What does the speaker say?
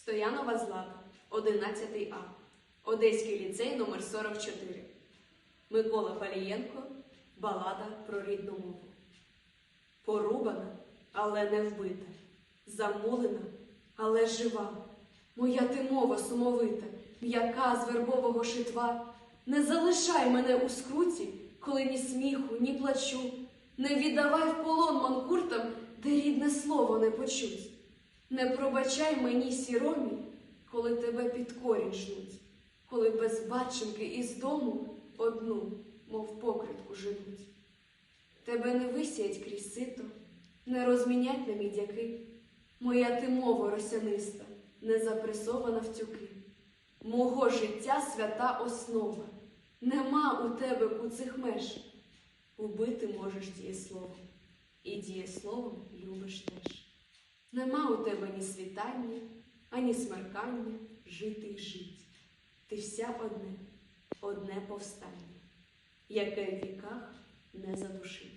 Стоянова Злата, 11 А, Одеський ліцей номер 44. Микола Палієнко, Балада про рідну мову. Порубана, але не вбита, замулена, але жива. Моя ти мова сумовита, м'яка з вербового шитва. Не залишай мене у скруті, коли ні сміху, ні плачу. Не віддавай в полон манкуртам, де рідне слово не почуть. Не пробачай мені сіромі, коли тебе під коли без баченки із дому одну, мов покритку женуть. Тебе не висіять крізь сито, не розмінять на мідяки. Моя ти мова росяниста, не запресована в тюки. Мого життя свята основа, нема у тебе куцих меж. Убити можеш дієсловом, і дієсловом любиш теж. Нема у тебе ні світання, ані смеркання, жити й жить. Ти вся одне, одне повстання, яке в віках не задушить.